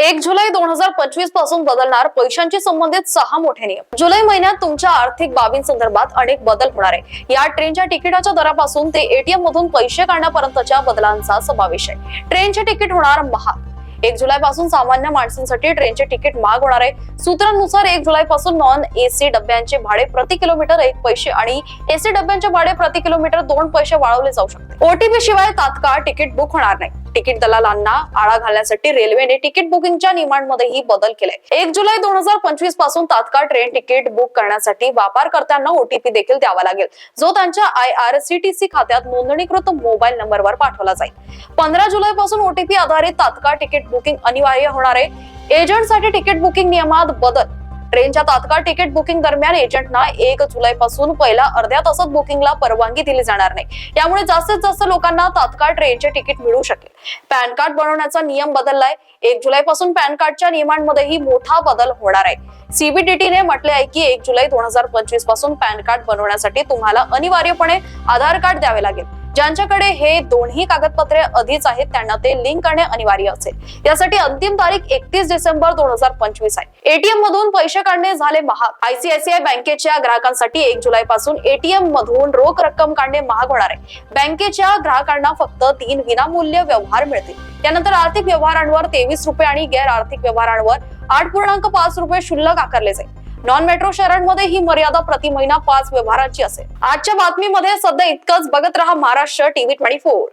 एक जुलै दोन हजार पंचवीसपासून बदलणार पैशांशी संबंधित सहा मोठे नियम. जुलै महिन्यात तुमच्या आर्थिक बाबींसंदर्भात अनेक बदल होणार आहे या ट्रेनच्या तिकिटाच्या दरापासून ते एटीएम मधून पैसे काढण्यापर्यंतच्या बदलांचा समावेश आहे. ट्रेनचे तिकीट होणार महाग. एक जुलै पासून सामान्य माणसांसाठी ट्रेनचे तिकीट महाग होणार आहे. सूत्रांनुसार एक जुलै पासून नॉन एसी डब्यांचे भाडे प्रति किलोमीटर एक पैसे आणि एसी डब्यांचे भाडे प्रति किलोमीटर दोन पैसे वाढवले जाऊ शकते. ओटीपी शिवाय तात्काळ तिकीट बुक होणार नाही. तिकीट दलालांना आळा घालण्यासाठी रेल्वेने तिकीट बुकिंगच्या नियमांमध्येही बदल केले एक जुलै दोन हजार पंचवीसपासून तात्काळ ट्रेन तिकीट बुक करण्यासाठी वापरकर्त्यांना ओटीपी देखील द्यावा लागेल. जो त्यांच्या I R C T C खात्यात नोंदणीकृत मोबाईल नंबरवर पाठवला जाईल. पंधरा जुलै पासून ओटीपी आधारित तात्काळ तिकीट बुकिंग अनिवार्य होणार आहे. एजंटसाठी तिकीट बुकिंग नियमात बदल ट्रेनच्या तात्काळ तिकीट बुकिंग दरम्यान एजंटना एक जुलै पासून पहिल्या अर्ध्या तासात बुकिंगला परवानगी दिली जाणार नाही. यामुळे जास्तीत जास्त लोकांना तात्काळ ट्रेनचे तिकीट मिळू शकेल. पॅन कार्ड बनवण्याचा नियम बदललाय. एक जुलै पासून पॅन कार्डच्या नियमांमध्येही मोठा बदल होणार आहे. सीबीडीटीने म्हटले आहे की एक जुलै दोन हजार पंचवीसपासून पॅन कार्ड बनवण्यासाठी तुम्हाला अनिवार्यपणे आधार कार्ड द्यावे लागेल. ज्यांच्याकडे हे दोन्ही कागदपत्रे आधीच आहेत त्यांना ते लिंक करणे अनिवार्य असेल. यासाठी अंतिम तारीख एकतीस डिसेंबर दोन हजार पंचवीस आहे. एटीएम मधून पैसे काढणे झाले महाग. आयसीआयसीआय बँकेच्या ग्राहकांसाठी एक जुलै पासून एटीएम मधून रोख रक्कम काढणे महाग होणार आहे. बँकेच्या ग्राहकांना फक्त तीन विनामूल्य व्यवहार मिळतील. त्यानंतर आर्थिक व्यवहारांवर तेवीस रुपये आणि गैर आर्थिक व्यवहारांवर आठ पूर्णांक पाच रुपये शुल्क आकारले जाईल. नॉन मेट्रो शहरांमध्ये ही मर्यादा प्रति महिना पाच व्यवहारांची असेल. आजच्या बातमीमध्ये सध्या इतकंच. बघत रहा महाराष्ट्र टीव्ही ट्वेंटी फोर.